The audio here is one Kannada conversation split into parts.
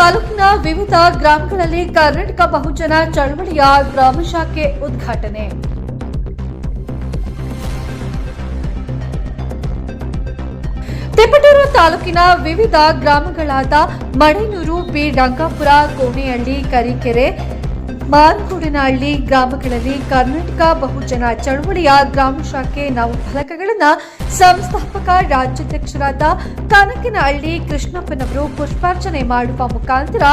ತಾಲೂಕಿನ ವಿವಿಧ ಗ್ರಾಮಗಳಲ್ಲಿ ಕರ್ನಾಟಕ ಬಹುಜನ ಚಳವಳಿಯ ಗ್ರಾಮ ಶಾಖೆ ಉದ್ಘಾಟನೆ. ತಿಪಟೂರು ತಾಲೂಕಿನ ವಿವಿಧ ಗ್ರಾಮಗಳಾದ ಮಡೇನೂರು, ಬಿ, ಡಂಕಾಪುರ, ಕೋಣೆಹಳ್ಳಿ, ಕರಿಕೆರೆ ಮಾರಗೂಡಿನಹಳ್ಳಿ ಗ್ರಾಮಗಳಲ್ಲಿ ಕರ್ನಾಟಕ ಬಹುಜನ ಚಳವಳಿಯ ಗ್ರಾಮ ಶಾಖೆ ನಾವು ಫಲಕಗಳನ್ನು ಸಂಸ್ಥಾಪಕ ರಾಜ್ಯಾಧ್ಯಕ್ಷರಾದ ಕನಕನಹಳ್ಳಿ ಕೃಷ್ಣಪ್ಪನವರು ಪುಷ್ಪಾರ್ಚನೆ ಮಾಡುವ ಮುಖಾಂತರ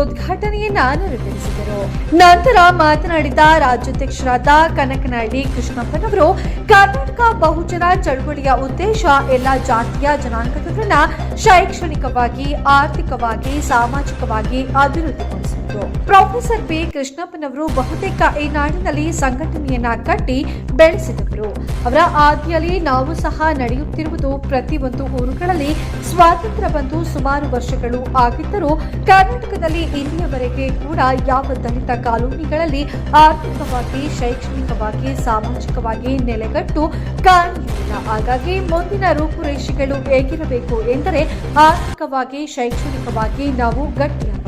ಉದ್ಘಾಟನೆಯನ್ನ ನೆರವೇರಿಸಿದರು. ನಂತರ ಮಾತನಾಡಿದ ರಾಜ್ಯಾಧ್ಯಕ್ಷರಾದ ಕನಕನಹಳ್ಳಿ ಕೃಷ್ಣಪ್ಪನವರು, ಕರ್ನಾಟಕ ಬಹುಜನ ಚಳವಳಿಯ ಉದ್ದೇಶ ಎಲ್ಲ ಜಾತಿಯ ಜನಾಂಗದವರನ್ನ ಶೈಕ್ಷಣಿಕವಾಗಿ, ಆರ್ಥಿಕವಾಗಿ, ಸಾಮಾಜಿಕವಾಗಿ ಪ್ರೊಫೆಸರ್ ಬಿ. ಕೃಷ್ಣಪ್ಪನವರು ಬಹುತೇಕ ಈ ನಾಡಿನಲ್ಲಿ ಸಂಘಟನೆಯನ್ನ ಕಟ್ಟಿ ಬೆಳೆಸಿದವರು. ಅವರ ಆದಿಯಲ್ಲಿ ನಾವು ಸಹ ನಡೆಯುತ್ತಿರುವುದು ಪ್ರತಿಯೊಂದು ಊರುಗಳಲ್ಲಿ ಸ್ವಾತಂತ್ರ್ಯ ಬಂದು ಸುಮಾರು ವರ್ಷಗಳು ಆಗಿದ್ದರೂ ಕರ್ನಾಟಕದಲ್ಲಿ ಇಲ್ಲಿಯವರೆಗೆ ಕೂಡ ಯಾವ ದಲಿತ ಕಾಲೋನಿಗಳಲ್ಲಿ ಆರ್ಥಿಕವಾಗಿ, ಶೈಕ್ಷಣಿಕವಾಗಿ, ಸಾಮಾಜಿಕವಾಗಿ ನೆಲೆಗಟ್ಟು ಕಾಣಿಲ್ಲ ಹಾಗಾಗಿ ಮುಂದಿನ ರೂಪುರೇಷೆಗಳು ಹೇಗಿರಬೇಕು ಎಂದರೆ ಆರ್ಥಿಕವಾಗಿ, ಶೈಕ್ಷಣಿಕವಾಗಿ ನಾವು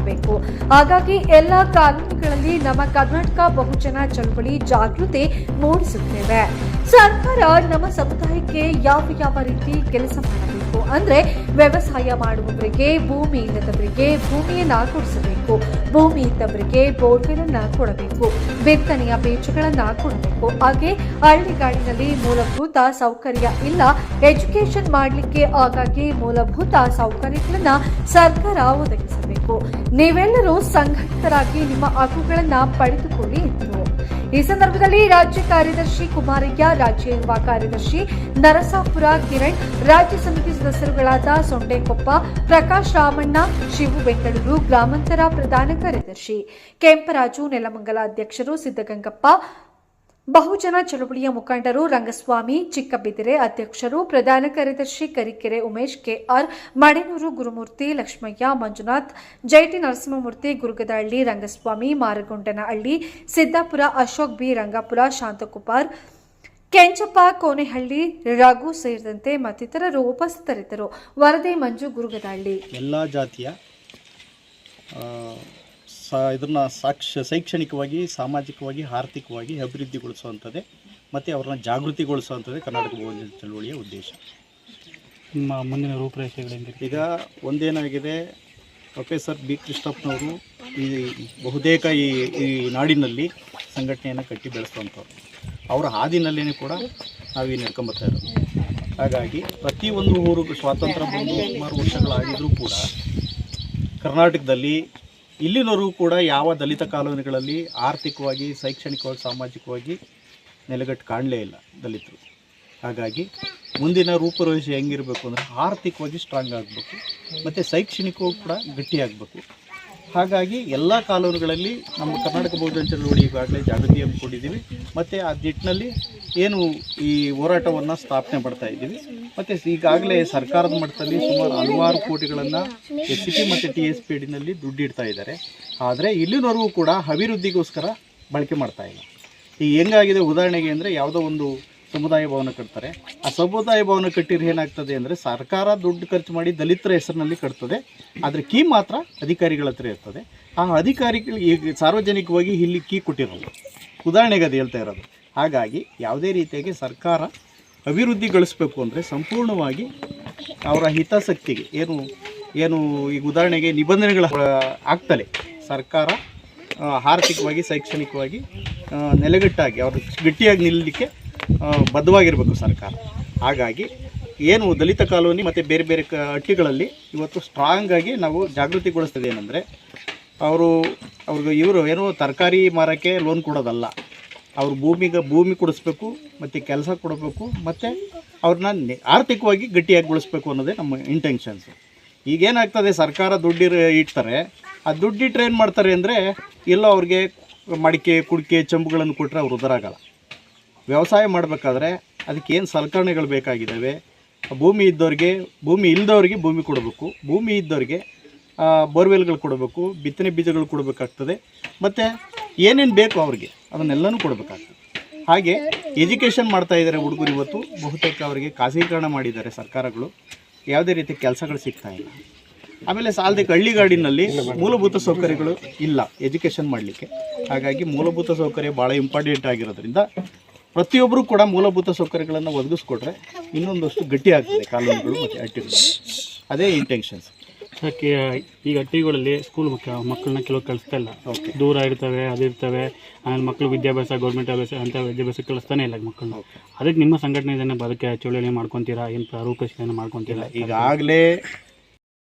ಗಟ್ಟಿಯಾಗಬೇಕು ಹಾಗಾಗಿ ಎಲ್ಲ ಕಾನೂನುಗಳಲ್ಲಿ ನಮ್ಮ ಕರ್ನಾಟಕ ಬಹುಜನ ಚಳವಳಿ ಜಾಗೃತಿ ಮೂಡಿಸುತ್ತೇವೆ. ಸರ್ಕಾರ ನಮ್ಮ ಸಮುದಾಯಕ್ಕೆ ಯಾವ ಯಾವ ರೀತಿ ಕೆಲಸ ಮಾಡಬೇಕು? ಅಂದ್ರೆ ವ್ಯವಸಾಯ ಮಾಡುವವರಿಗೆ, ಭೂಮಿ ಇಲ್ಲದವರಿಗೆ ಭೂಮಿಯನ್ನ ಕೊಡಿಸಬೇಕು. ಭೂಮಿ ಇದ್ದವರಿಗೆ ಬೋರ್ವೆಲ್ ಕೊಡಬೇಕು. ಬಿತ್ತನೆಯ ಬೀಜಗಳನ್ನ ಕೊಡಬೇಕು. ಹಾಗೆ ಹಳ್ಳಿಗಾಡಿನಲ್ಲಿ ಮೂಲಭೂತ ಸೌಕರ್ಯ ಇಲ್ಲ. ಎಜುಕೇಶನ್ ಮಾಡಲಿಕ್ಕೆ ಹಾಗಾಗಿ ಮೂಲಭೂತ ಸೌಕರ್ಯಗಳನ್ನ ಸರ್ಕಾರ ಒದಗಿಸಬೇಕು. ನೀವೆಲ್ಲರೂ ಸಂಘಟಿತರಾಗಿ ನಿಮ್ಮ ಹಕ್ಕುಗಳನ್ನ ಪಡೆದುಕೊಳ್ಳಿ ಈ ಸಂದರ್ಭದಲ್ಲಿ ರಾಜ್ಯ ಕಾರ್ಯದರ್ಶಿ ಕುಮಾರಯ್ಯ, ರಾಜ್ಯ ಯುವ ಕಾರ್ಯದರ್ಶಿ ನರಸಾಪುರ ಕಿರಣ್, ರಾಜ್ಯ ಸಮಿತಿ ಸದಸ್ಯರುಗಳಾದ ಸೊಂಡೇಕೊಪ್ಪ, ಪ್ರಕಾಶ್ ರಾಮಣ್ಣ, ಶಿವು ಬೆಂಗಳೂರು, ಗ್ರಾಮಾಂತರ ಪ್ರಧಾನ ಕಾರ್ಯದರ್ಶಿ, ಕೆಂಪರಾಜು ನೆಲಮಂಗಲ ಅಧ್ಯಕ್ಷರು ಸಿದ್ದಗಂಗಪ್ಪ ಬಹುಜನ ಚಳವಳಿಯ ಮುಖಂಡರು ರಂಗಸ್ವಾಮಿ, ಚಿಕ್ಕಬಿದಿರೆ ಅಧ್ಯಕ್ಷರು, ಪ್ರಧಾನ ಕಾರ್ಯದರ್ಶಿ ಕರಿಕೆರೆ ಉಮೇಶ್, ಕೆಆರ್ ಮಡೇನೂರು ಗುರುಮೂರ್ತಿ ಲಕ್ಷ್ಮಯ್ಯ, ಮಂಜುನಾಥ್, ಜೈಟಿ ನರಸಿಂಹಮೂರ್ತಿ, ಗುರುಗದಹಳ್ಳಿ ರಂಗಸ್ವಾಮಿ, ಮಾರಗೊಂಡನಹಳ್ಳಿ ಸಿದ್ದಾಪುರ ಅಶೋಕ್ ಬಿ, ರಂಗಾಪುರ ಶಾಂತಕುಮಾರ್, ಕೆಂಚಪ್ಪ ಕೋನೆಹಳ್ಳಿ ರಘು ಸೇರಿದಂತೆ ಮತ್ತಿತರರು ಉಪಸ್ಥಿತರಿದ್ದರು. ವರದಿ ಮಂಜು, ಗುರುಗದಹಳ್ಳಿ. ಎಲ್ಲ ಜಾತಿಯ ಸ ಇದನ್ನು ಸಾಕ್ಷ ಶೈಕ್ಷಣಿಕವಾಗಿ ಸಾಮಾಜಿಕವಾಗಿ ಆರ್ಥಿಕವಾಗಿ ಅಭಿವೃದ್ಧಿಗೊಳಿಸುವಂಥದ್ದೇ ಮತ್ತು ಅವ್ರನ್ನ ಜಾಗೃತಿಗೊಳಿಸುವಂಥದ್ದೇ ಕರ್ನಾಟಕ ಭವನ ಚಳುವಳಿಯ ಉದ್ದೇಶ. ನಿಮ್ಮ ಮುಂದಿನ ರೂಪರೇಷೆಗಳಿಂದ ಈಗ ಒಂದೇನಾಗಿದೆ ಪ್ರೊಫೆಸರ್ ಬಿ. ಕೃಷ್ಣಪ್ಪನವರು ಈ ಬಹುತೇಕ ಈ ಈ ನಾಡಿನಲ್ಲಿ ಸಂಘಟನೆಯನ್ನು ಕಟ್ಟಿ ಬೆಳೆಸುವಂಥವ್ರು. ಅವರ ಹಾದಿನಲ್ಲೇ ಕೂಡ ನಾವು ಈ ನಡ್ಕೊಂಬರ್ತಾ ಇರೋದು. ಹಾಗಾಗಿ ಪ್ರತಿಯೊಂದು ಊರು ಸ್ವಾತಂತ್ರ್ಯ ಬಂದು ಸುಮಾರು ವರ್ಷಗಳಾಗಿದ್ದರೂ ಕೂಡ ಕರ್ನಾಟಕದಲ್ಲಿ ಇಲ್ಲಿನವರೆಗೂ ಕೂಡ ಯಾವ ದಲಿತ ಕಾಲೋನಿಗಳಲ್ಲಿ ಆರ್ಥಿಕವಾಗಿ, ಶೈಕ್ಷಣಿಕವಾಗಿ, ಸಾಮಾಜಿಕವಾಗಿ ನೆಲೆಗಟ್ಟು ಕಾಣಲೇ ಇಲ್ಲ ದಲಿತರು. ಹಾಗಾಗಿ ಮುಂದಿನ ರೂಪುರೇಷೆ ಹೆಂಗಿರಬೇಕು ಅಂದರೆ ಆರ್ಥಿಕವಾಗಿ ಸ್ಟ್ರಾಂಗ್ ಆಗಬೇಕು, ಮತ್ತು ಶೈಕ್ಷಣಿಕವೂ ಕೂಡ ಗಟ್ಟಿಯಾಗಬೇಕು ಹಾಗಾಗಿ ಎಲ್ಲ ಕಾಲೋನಿಗಳಲ್ಲಿ ನಮ್ಮ ಕರ್ನಾಟಕ ಬಹುಜನ ಚಳವಳಿ ಈಗಾಗಲೇ ಜಾಗೃತಿ ಹಮ್ಮಿಕೊಂಡಿದ್ದೀವಿ. ಮತ್ತು ಆ ನಿಟ್ಟಿನಲ್ಲಿ ಏನು ಈ ಹೋರಾಟವನ್ನು ಸ್ಥಾಪನೆ ಮಾಡ್ತಾ ಇದ್ದೀವಿ. ಮತ್ತು ಈಗಾಗಲೇ ಸರ್ಕಾರದ ಮಟ್ಟದಲ್ಲಿ ಸುಮಾರು ಹಲವಾರು ಕೋಟಿಗಳನ್ನು ಎಸ್ ಸಿ ಪಿ ಮತ್ತು ಟಿ ಎಸ್ ಪಿ ಡಿನಲ್ಲಿ ದುಡ್ಡಿಡ್ತಾ ಇದ್ದಾರೆ. ಆದರೆ ಇಲ್ಲಿನವರೆಗೂ ಕೂಡ ಅಭಿವೃದ್ಧಿಗೋಸ್ಕರ ಬಳಕೆ ಮಾಡ್ತಾ ಇಲ್ಲ. ಈಗ ಹೆಂಗಾಗಿದೆ ಉದಾಹರಣೆಗೆ ಅಂದರೆ ಯಾವುದೋ ಒಂದು ಸಮುದಾಯ ಭವನ ಕಟ್ತಾರೆ. ಆ ಸಮುದಾಯ ಭವನ ಕಟ್ಟಿದ್ರೆ ಏನಾಗ್ತದೆ ಅಂದರೆ ಸರ್ಕಾರ ದುಡ್ಡು ಖರ್ಚು ಮಾಡಿ ದಲಿತರ ಹೆಸರಿನಲ್ಲಿ ಕಟ್ತದೆ. ಆದರೆ ಕೀ ಮಾತ್ರ ಅಧಿಕಾರಿಗಳ ಹತ್ರ ಇರ್ತದೆ. ಆ ಅಧಿಕಾರಿಗಳು ಈಗ ಸಾರ್ವಜನಿಕವಾಗಿ ಇಲ್ಲಿ ಕೀ ಕೊಟ್ಟಿರೋದು ಉದಾಹರಣೆಗೆ ಅದು ಹೇಳ್ತಾ ಇರೋದು. ಹಾಗಾಗಿ ಯಾವುದೇ ರೀತಿಯಾಗಿ ಸರ್ಕಾರ ಅಭಿವೃದ್ಧಿಗೊಳಿಸಬೇಕು ಅಂದರೆ ಸಂಪೂರ್ಣವಾಗಿ ಅವರ ಹಿತಾಸಕ್ತಿಗೆ ಏನು ಏನು ಈಗ ಉದಾಹರಣೆಗೆ ನಿಬಂಧನೆಗಳ ಆಗ್ತಲೇ. ಸರ್ಕಾರ ಆರ್ಥಿಕವಾಗಿ, ಶೈಕ್ಷಣಿಕವಾಗಿ ನೆಲೆಗಟ್ಟಾಗಿ ಅವರು ಗಟ್ಟಿಯಾಗಿ ನಿಲ್ಲಲಿಕ್ಕೆ ಬದ್ಧವಾಗಿರಬೇಕು ಸರ್ಕಾರ. ಹಾಗಾಗಿ ಏನು ದಲಿತ ಕಾಲೋನಿ ಮತ್ತು ಬೇರೆ ಬೇರೆ ಕ, ಹಟ್ಟಿಗಳಲ್ಲಿ ಇವತ್ತು ಸ್ಟ್ರಾಂಗಾಗಿ ನಾವು ಜಾಗೃತಿಗೊಳಿಸ್ತದೆ ಏನಂದರೆ, ಅವರು, ಅವ್ರಿಗೆ ಇವರು ಏನು ತರಕಾರಿ ಮಾರೋಕ್ಕೆ ಲೋನ್ ಕೊಡೋದಲ್ಲ. ಅವ್ರ ಭೂಮಿಗೆ ಭೂಮಿ ಕೊಡಿಸ್ಬೇಕು, ಮತ್ತು ಕೆಲಸ ಕೊಡಬೇಕು, ಮತ್ತು ಅವ್ರನ್ನ ಆರ್ಥಿಕವಾಗಿ ಗಟ್ಟಿಯಾಗಿ ಗಟ್ಟಿಯಾಗಿಗೊಳಿಸ್ಬೇಕು ಅನ್ನೋದೇ ನಮ್ಮ ಇಂಟೆನ್ಷನ್ಸು ಈಗೇನಾಗ್ತದೆ, ಸರ್ಕಾರ ದುಡ್ಡಿರ ಇಡ್ತಾರೆ, ಆ ದುಡ್ಡಿಟ್ಟರೆ ಏನು ಮಾಡ್ತಾರೆ ಅಂದರೆ, ಎಲ್ಲೋ ಅವ್ರಿಗೆ ಮಡಿಕೆ, ಕುಡಿಕೆ ಚಂಬುಗಳನ್ನು ಕೊಟ್ಟರೆ ಅವ್ರು ಉದರಾಗಲ್ಲ ವ್ಯವಸಾಯ ಮಾಡಬೇಕಾದ್ರೆ ಅದಕ್ಕೆ ಏನು ಸಲಕರಣೆಗಳು ಬೇಕಾಗಿದ್ದಾವೆ? ಭೂಮಿ ಇದ್ದವ್ರಿಗೆ, ಭೂಮಿ ಇಲ್ಲದವ್ರಿಗೆ ಭೂಮಿ ಕೊಡಬೇಕು, ಭೂಮಿ ಇದ್ದವ್ರಿಗೆ ಬೋರ್ವೆಲ್ಗಳು ಕೊಡಬೇಕು, ಬಿತ್ತನೆ ಬೀಜಗಳು ಕೊಡಬೇಕಾಗ್ತದೆ, ಮತ್ತು ಏನೇನು ಬೇಕು ಅವ್ರಿಗೆ? ಅದನ್ನೆಲ್ಲನೂ ಕೊಡಬೇಕಾಗ್ತದೆ. ಹಾಗೆ ಎಜುಕೇಷನ್ ಮಾಡ್ತಾ ಇದ್ದಾರೆ ಹುಡುಗರು ಇವತ್ತು. ಬಹುತೇಕ ಅವರಿಗೆ ಖಾಸಗೀಕರಣ ಮಾಡಿದ್ದಾರೆ ಸರ್ಕಾರಗಳು. ಯಾವುದೇ ರೀತಿ ಕೆಲಸಗಳು ಸಿಗ್ತಾ ಇಲ್ಲ. ಆಮೇಲೆ ಸಾಲದಕ್ಕೆ ಹಳ್ಳಿಗಾಡಿನಲ್ಲಿ ಮೂಲಭೂತ ಸೌಕರ್ಯಗಳು ಇಲ್ಲ ಎಜುಕೇಷನ್ ಮಾಡಲಿಕ್ಕೆ. ಹಾಗಾಗಿ ಮೂಲಭೂತ ಸೌಕರ್ಯ ಭಾಳ ಇಂಪಾರ್ಟೆಂಟ್ ಆಗಿರೋದ್ರಿಂದ ಪ್ರತಿಯೊಬ್ಬರೂ ಕೂಡ ಮೂಲಭೂತ ಸೌಕರ್ಯಗಳನ್ನು ಒದಗಿಸ್ಕೊಟ್ರೆ ಇನ್ನೊಂದಷ್ಟು ಗಟ್ಟಿ ಆಗ್ತದೆ ಕಾನೂನುಗಳು ಮತ್ತು ಆ್ಯಕ್ಟಿವಿಟಿ ಅದೇ ಇಂಟೆನ್ಷನ್ಸ್ ಅದಕ್ಕೆ ಈಗ ಟಿಗಳಲ್ಲಿ ಸ್ಕೂಲ್ ಮುಖ್ಯ ಮಕ್ಕಳನ್ನ ಕೆಲವು ಕಳಿಸ್ತಾ ಇಲ್ಲ. ಓಕೆ ದೂರ ಇರ್ತವೆ ಅದಿರ್ತವೆ ಆಮೇಲೆ ಮಕ್ಕಳು ವಿದ್ಯಾಭ್ಯಾಸ ಗೌರ್ಮೆಂಟ್ ಅಭ್ಯಾಸ ಅಂತ ವಿದ್ಯಾಭ್ಯಾಸ ಕಳಿಸ್ತಾನೆ ಇಲ್ಲ ಮಕ್ಕಳನ್ನ ಅದಕ್ಕೆ ನಿಮ್ಮ ಸಂಘಟನೆ ಇದನ್ನು ಬದುಕೆ ಚಳುವಳಿ ಮಾಡ್ಕೊತೀರಾ? ಏನು ರೂಪರೇಷಣೆ ಮಾಡ್ಕೊತೀರಾ? ಈಗಾಗಲೇ